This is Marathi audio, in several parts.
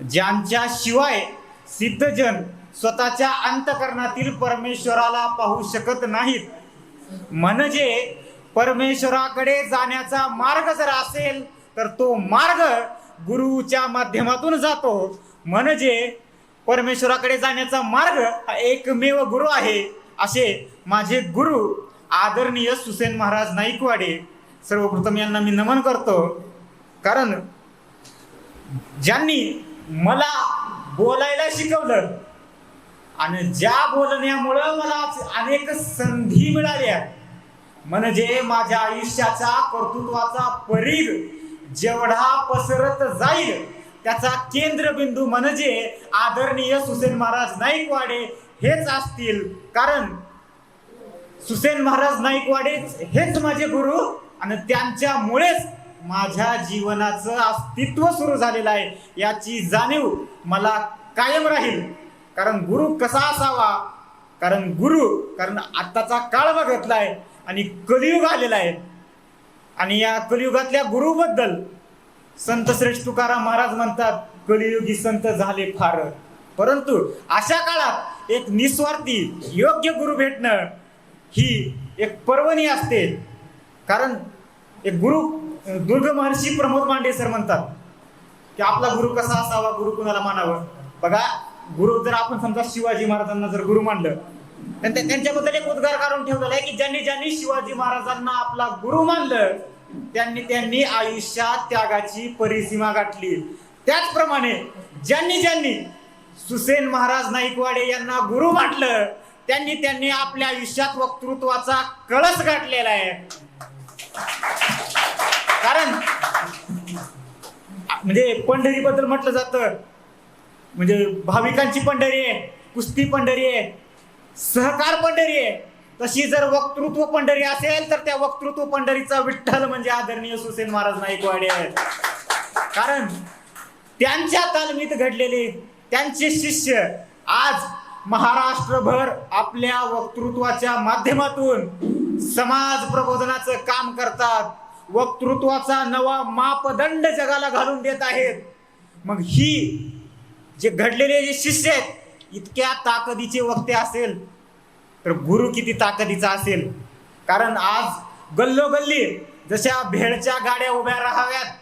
ज्यांच्याशिवाय सिद्धजन स्वतःच्या अंतकरणातील परमेश्वराला पाहू शकत नाहीत. म्हणजे परमेश्वराकडे जाण्याचा मार्ग जर असेल तर तो मार्ग गुरुच्या माध्यमातून जातो. म्हणजे परमेश्वराकडे जाण्याचा मार्ग हा एकमेव गुरु आहे असे माझे गुरु आदरणीय सुसेन महाराज नाईकवाडे सर्वप्रथम यांना मी नमन करतो. कारण ज्यांनी मला बोलायला शिकवलं. आणि ज्या बोलण्यामुळं मला अनेक संधी मिळाल्या. म्हणजे माझ्या आयुष्याचा कर्तृत्वाचा परीघ जेवढा पसरत जाईल त्याचा केंद्रबिंदू म्हणजे आदरणीय सुसेन महाराज नाईकवाडे हेच असतील. कारण सुसेन महाराज नाईकवाडे हेच माझे गुरु आणि त्यांच्यामुळेच माझ्या जीवनाचं अस्तित्व सुरू झालेलं आहे. याची जाणीव मला कायम राहील. कारण गुरु कसा असावा? कारण गुरु कारण आत्ताचा काळ बघितलाय आणि कलियुग आलेला आहे. आणि या कलियुगातल्या गुरुबद्दल संत श्रेष्ठ तुकाराम महाराज म्हणतात कलियुगी संत झाले फार. परंतु अशा काळात एक निस्वार्थी योग्य गुरु भेटणं ही एक पर्वणी असते. कारण एक गुरु दुर्ग महर्षी प्रमोद मांडे सर म्हणतात की आपला गुरु कसा असावा गुरु कुणाला मानावं? बघा गुरु जर आपण समजा शिवाजी महाराजांना जर गुरु मानलं तर त्यांच्याबद्दल एक उद्गार काढून ठेवलेला आहे की ज्यांनी ज्यांनी शिवाजी महाराजांना आपला गुरु मानलं त्यांनी त्यांनी आयुष्यात त्यागाची परिसीमा गाठली. त्याचप्रमाणे ज्यांनी ज्यांनी सुसेन महाराज नाईकवाडे यांना गुरु म्हटलं त्यांनी त्यांनी आपल्या आयुष्यात वक्तृत्वाचा कळस गाठलेला आहे. कारण म्हणजे पंढरीबद्दल म्हटलं जातं. म्हणजे भाविकांची पंढरी आहे कुस्ती पंढरी आहे सहकार पंढरी आहे. तशी जर वक्तृत्व पंढरी असेल तर त्या वक्तृत्व पंढरीचा विठ्ठल म्हणजे आदरणीय सुसेन महाराज नाईकवाडे आहेत. कारण त्यांच्या तालमीत घडलेले त्यांचे शिष्य आज महाराष्ट्रभर आपल्या वक्तृत्वाच्या माध्यमातून समाज प्रबोधनाचं काम करतात. वक्तृत्वाचा नवा मापदंड जगाला घालून देत आहेत. मग ही जे घडलेले जे शिष्य आहेत इतक्या ताकदीचे वक्ते असेल तर गुरु किती ताकदीचा असेल? कारण आज गल्लोगल्ली जशा भेळच्या गाड्या उभ्या राहाव्यात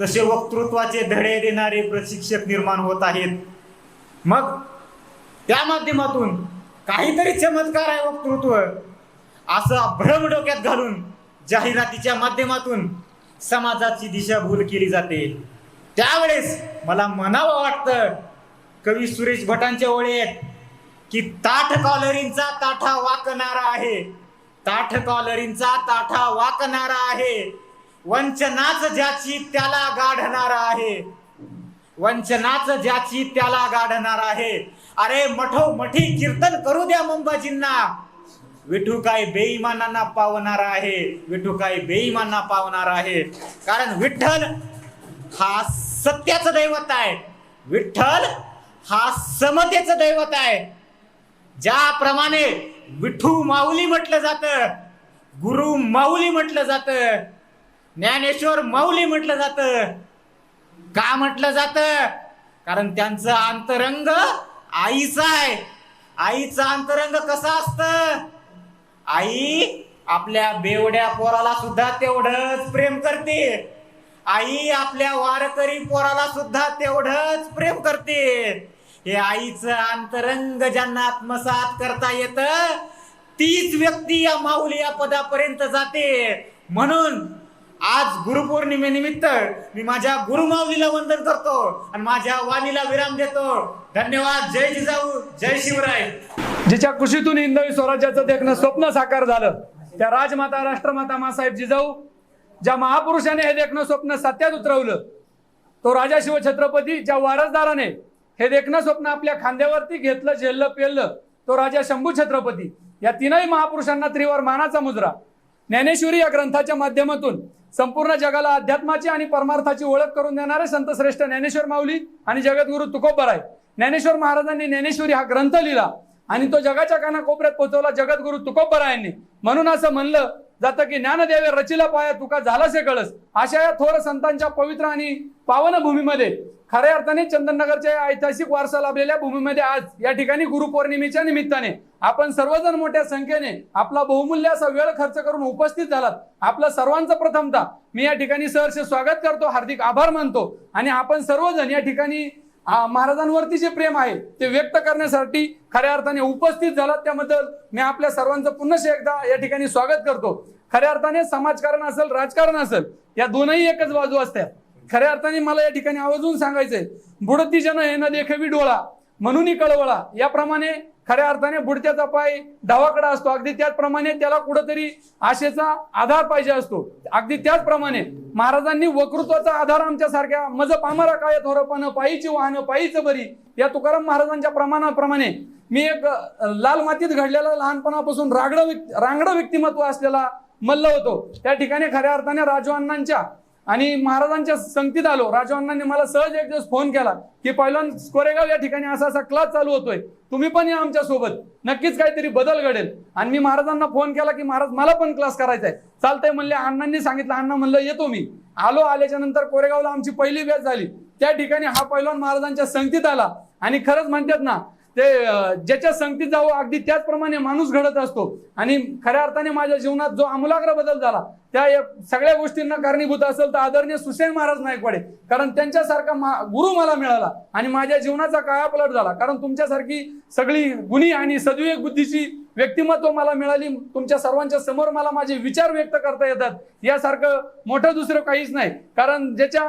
तसे वक्तृत्वाचे धडे देणारे प्रशिक्षक निर्माण होत आहेत. मग त्या माध्यमातून काहीतरी चमत्कार आहे वक्तृत्व. असा भ्रम डोक्यात घालून जाहिरातीच्या माध्यमातून समाजाची दिशाभूल केली जाते. त्यावेळेस मला म्हणावं वाटतं कवी सुरेश भटांच्या ओळी आहेत की ताठ कॉलरींचा ताठा वाकणारा आहे. ताठ कॉलरींचा ताठा वाकणारा आहे. वंचनाच ज्याची त्याला गाढणारा आहे. वंचनाच ज्याची त्याला गाढणार आहे. अरे मठो मठी कीर्तन करू द्या मुंबाजींना. विठू काय बेईमानांना पावणारा आहे? विठू काय बेईमानांना पावणारा आहे? कारण विठ्ठल हा सत्याचं दैवत आहे. विठ्ठल हा समतेचं दैवत आहे. ज्याप्रमाणे विठू माऊली म्हटलं जातं गुरु माऊली म्हटलं जातं ज्ञानेश्वर माऊली म्हटलं जातं. का म्हटलं जातं? कारण त्यांचं अंतरंग आईचा आहे. आईचं अंतरंग कसं असतं? आई आपल्या बेवड्या पोराला सुद्धा तेवढंच प्रेम करते आई आपल्या वारकरी पोराला सुद्धा तेवढंच प्रेम करते हे आईचं अंतरंग ज्यांना आत्मसात करता येत तीच व्यक्ती या माऊली या पदापर्यंत जाते. म्हणून आज गुरुपौर्णिमेनिमित्त मी माझ्या गुरुमाऊलीला वंदन करतो आणि माझ्या वाणीला विराम देतो. धन्यवाद. जय जिजाऊ. जय शिवराय. जिच्या कुशीतून हिंदवी स्वराज्याचं देखणं स्वप्न साकार झालं. त्या राजमाता राष्ट्रमाता मासाहेब जिजाऊ ज्या महापुरुषाने हे देखणं स्वप्न सत्यात उतरवलं तो राजा शिवछत्रपती ज्या वारसदाराने हे देखणं स्वप्न आपल्या खांद्यावरती घेतलं झेललं पेललं तो राजा शंभू छत्रपती. या तीनही महापुरुषांना त्रिवार मानाचा मुजरा. ज्ञानेश्वरी या ग्रंथाच्या माध्यमातून संपूर्ण जगाला अध्यात्माची आणि परमार्थाची ओळख करून देणारे संत श्रेष्ठ ज्ञानेश्वर माऊली आणि जगद्गुरु तुकोबराय. ज्ञानेश्वर महाराजांनी ज्ञानेश्वरी हा ग्रंथ लिहिला आणि तो जगाच्या कानाकोपऱ्यात पोहोचवला जगद्गुरु तुकोबरायांनी. म्हणून असं म्हणलं जातं की ज्ञानदेवे रचिला पाया तुका झालासे कळस. अशा या थोर संतांच्या पवित्र आणि पावन भूमीमध्ये. खऱ्या अर्थाने चंदननगरच्या ऐतिहासिक वारसा लाभलेल्या भूमीमध्ये आज या ठिकाणी गुरुपौर्णिमेच्या निमित्ताने आपण सर्वजण मोठ्या संख्येने आपला बहुमूल्य असा वेळ खर्च करून उपस्थित झालात. आपलं सर्वांचं प्रथमतः मी या ठिकाणी सहर्ष स्वागत करतो हार्दिक आभार मानतो आणि आपण सर्वजण या ठिकाणी महाराजांवरती जे प्रेम आहे ते व्यक्त करण्यासाठी खऱ्या अर्थाने उपस्थित झालात. त्याबद्दल मी आपल्या सर्वांचं पुन्हा एकदा या ठिकाणी स्वागत करतो. खऱ्या अर्थाने समाजकारण असेल राजकारण असेल या दोनही एकच बाजू असतात. खऱ्या अर्थाने मला या ठिकाणी आवाजून सांगायचंय बुडती जन हे न देखेवी डोळा म्हणूनही कळवळा. याप्रमाणे खऱ्या अर्थाने बुडत्याचा पाय डावाकडा असतो. अगदी त्याचप्रमाणे त्याला कुठंतरी आशेचा आधार पाहिजे असतो. अगदी त्याचप्रमाणे महाराजांनी वक्तृत्वाचा आधार आमच्या सारख्या मज पामरा काय थोरपण पायीची वाहनं पायीचं बरी या तुकाराम महाराजांच्या प्रमाणाप्रमाणे मी एक लाल मातीत घडलेला लहानपणापासून रागड रांगडं व्यक्तिमत्व असलेला मल्ल होतो. त्या ठिकाणी खऱ्या अर्थाने राजू अण्णांच्या आणि महाराजांच्या संगतीत आलो. राजवानांनी मला सहज एक दिवस फोन केला की पहिलं कोरेगाव हो या ठिकाणी? असा असा क्लास चालू होतोय. तुम्ही पण या आमच्यासोबत. नक्कीच काहीतरी बदल घडेल. आणि मी महाराजांना फोन केला की महाराज मला पण क्लास करायचा आहे. चालतंय म्हणले. अण्णांनी सांगितलं. अण्णा म्हणलं येतो मी. आलो. आल्याच्यानंतर कोरेगावला आमची पहिली बॅच झाली. त्या ठिकाणी हा पैलवान महाराजांच्या संगतीत आला. आणि खरंच म्हणतात ना ते ज्याच्या संगतीत जावं अगदी त्याचप्रमाणे माणूस घडत असतो. आणि खऱ्या अर्थाने माझ्या जीवनात जो आमूलाग्र बदल झाला त्या सगळ्या गोष्टींना कारणीभूत असेल तर आदरणीय सुसेन महाराज नायकवाडे कारण त्यांच्यासारखा मा- गुरु मला मिळाला आणि माझ्या जीवनाचा कायापलट झाला. कारण तुमच्यासारखी सगळी गुणी आणि सद्विवेक बुद्धीची व्यक्तिमत्व मला मिळाली. तुमच्या सर्वांच्या समोर मला माझे विचार व्यक्त करता येतात. यासारखं मोठं दुसरं काहीच नाही. कारण ज्याच्या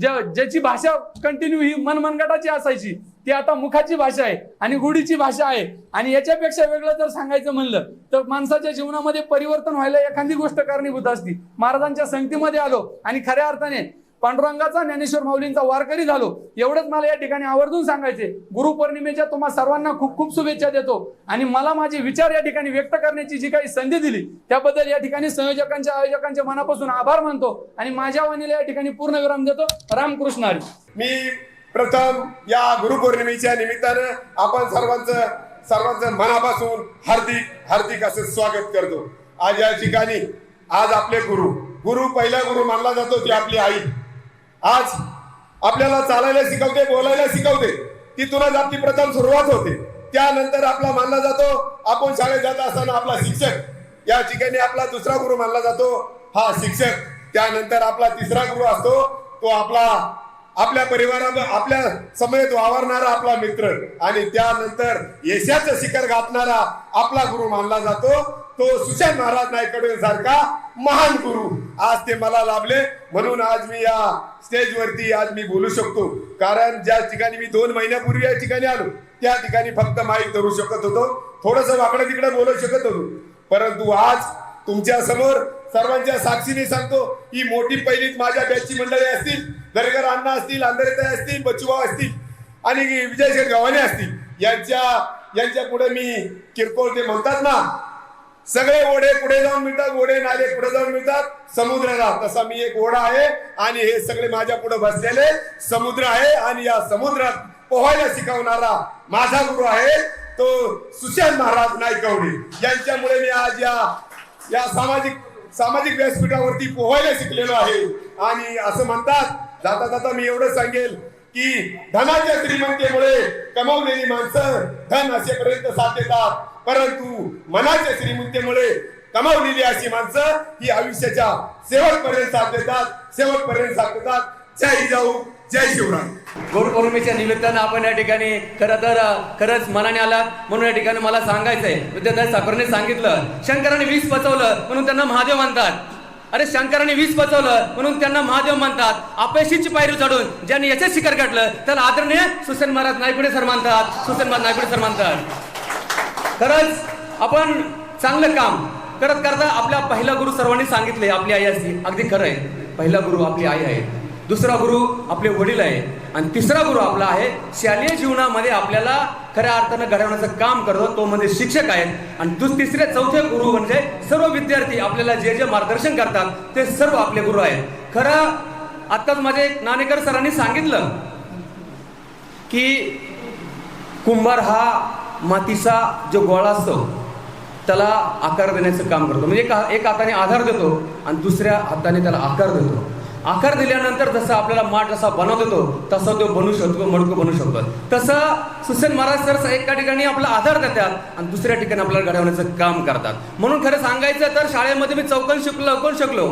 ज्या- ज्याची भाषा कंटिन्यू ही मनमनगटाची असायची ती आता मुखाची भाषा आहे आणि गुढीची भाषा आहे. आणि याच्यापेक्षा वेगळं जर सांगायचं म्हणलं तर माणसाच्या जीवनामध्ये परिवर्तन व्हायला एखादी गोष्ट कारणीभूत असती. महाराजांच्या संगतीमध्ये आलो आणि खऱ्या अर्थाने पांडुरंगाचा ज्ञानेश्वर माऊलींचा वारकरी झालो. एवढंच मला या ठिकाणी आवर्जून सांगायचे. गुरुपौर्णिमेच्या तुम्हा सर्वांना खूप खूप शुभेच्छा देतो. आणि मला माझे विचार या ठिकाणी व्यक्त करण्याची जी काही संधी दिली त्याबद्दल या ठिकाणी संयोजकांच्या आयोजकांच्या मनापासून आभार मानतो आणि माझ्या वाणीला या ठिकाणी पूर्ण विराम देतो. रामकृष्ण हरी. मी प्रथम या गुरुपौर्णिमेच्या निमित्तानं आपण सर्वांचं सर्वांचं मनापासून हार्दिक हार्दिक असं स्वागत करतो. आज या ठिकाणी आज आपले गुरु गुरु पहिला गुरु मानला जातो ती आपली आई. आज आपल्याला चालायला शिकवते बोलायला शिकवते. तिथूनच आपली प्रथम सुरुवात होते. त्यानंतर आपला मानला जातो आपण शाळेत जात असताना आपला शिक्षक. या ठिकाणी आपला दुसरा गुरु मानला जातो हा शिक्षक. त्यानंतर आपला तिसरा गुरु असतो तो आपला आपल्या परिवारा आपल्या समयेत वावरणारा आपला मित्र. आणि त्यानंतर यशाचं शिखर गाठणारा आपला गुरु मानला जातो. तो सुशांत महाराज नायकडे सारखा महान गुरु. आज ते मला लाभले. म्हणून आज मी या स्टेजवरती आज मी बोलू शकतो. कारण ज्या ठिकाणी मी दोन महिन्यापूर्वी या ठिकाणी आलो त्या ठिकाणी फक्त माईक धरू शकत होतो. थोडस वाकडं तिकडे बोलू शकत होतो. परंतु आज तुमच्यासमोर सर्वांच्या साक्षीने सांगतो ही मोठी पहिलीच माझ्या बॅचची मंडळी असतील दरेकर अण्णा असतील अंधरेताई असतील बच्चूभाऊ असतील आणि विजय शेठ गव्हाणे असतील. यांच्या यांच्या पुढे मी किरकोळ ते म्हणतात ना सगळे ओढे पुढे जाऊन मिळतात ओढे नाले पुढे जाऊन मिळतात. समुद्राला तसा मी एक ओढा आहे आणि हे सगळे माझ्या पुढे बसलेले समुद्र आहे आणि या समुद्रात पोहायला शिकवणारा माझा गुरु आहे तो सुशांत महाराज नायकवडे यांच्यामुळे मी आज या या सामाजिक सामाजिक व्यासपीठावरती पोहायला शिकलेलो आहे. आणि असं म्हणतात जाता जाता मी एवढं सांगेल की धनाच्या श्रीमंतीमुळे कमावलेली माणसं धन असेपर्यंत साथ देतात. परंतु मनाच्या श्रीमंतीमुळे कमावलेली अशी माणसं ही आयुष्याच्या शेवटपर्यंत साथ देतात शेवटपर्यंत साथ देतात जय जाऊ जय शिवराय. गुरुपौर्णिमेच्या निमित्तानं आपण या ठिकाणी खरं तर खरंच मनाने आला म्हणून या ठिकाणी मला सांगायचंय. विद्याधर साखरने सांगितलं शंकराने वीस पचवलं म्हणून त्यांना महादेव म्हणतात. अरे शंकराने वीस पचवलं म्हणून त्यांना महादेव म्हणतात. अपयशीची पायरी चढून ज्यांनी याचे शिखर काढलं त्याला आदरणीय सुसेन महाराज नायकुडे सर मानतात. सुसेन महाराज नायकुडे सर म्हणतात खरंच आपण चांगलं काम करत करता आपल्या पहिला गुरु सर्वांनी सांगितले आपली आई असती अगदी खरं आहे. पहिला गुरु आपली आई आहे. दुसरा गुरु आपले वडील आहे. आणि तिसरा गुरु आपला आहे शालेय जीवनामध्ये आपल्याला खऱ्या अर्थानं घडवण्याचं काम करतो तो म्हणजे शिक्षक आहेत आणि दुस तिसरे चौथे गुरु म्हणजे सर्व विद्यार्थी आपल्याला जे जे मार्गदर्शन करतात ते सर्व आपले गुरु आहेत. खरं आत्ताच माझे नाणेकर सरांनी सांगितलं की कुंभार हा मातीचा जो गोळा असतो त्याला आकार देण्याचं काम करतो. म्हणजे एक एक हाताने आधार देतो आणि दुसऱ्या हाताने त्याला आकार देतो. आकार दिल्यानंतर जसं आपल्याला माठ जसा बनवतो तसा तो बनू शकतो मडकं बनू शकतो. तसं सुसेन महाराज सर एका ठिकाणी आपला आधार देतात आणि दुसऱ्या ठिकाणी आपल्याला घडवण्याचं काम करतात. म्हणून खरं सांगायचं तर शाळेमध्ये मी चौकन शिकलो कोण शिकलो?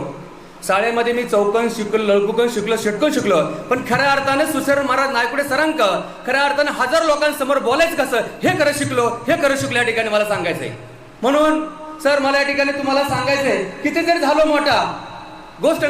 शाळेमध्ये मी चौकन शिकलो लळकुकन शिकलो षटकन शिकलो. पण खऱ्या अर्थाने सुसर महाराज नायकुडे सरांक खऱ्या अर्थाने हजार लोकांसमोर बोलायचं कसं? हे खरं शिकलो हे खरं शिकलो या ठिकाणी मला सांगायचंय. म्हणून सर मला या ठिकाणी तुम्हाला सांगायचंय किती जरी झालो मोठा. गोष्ट नाही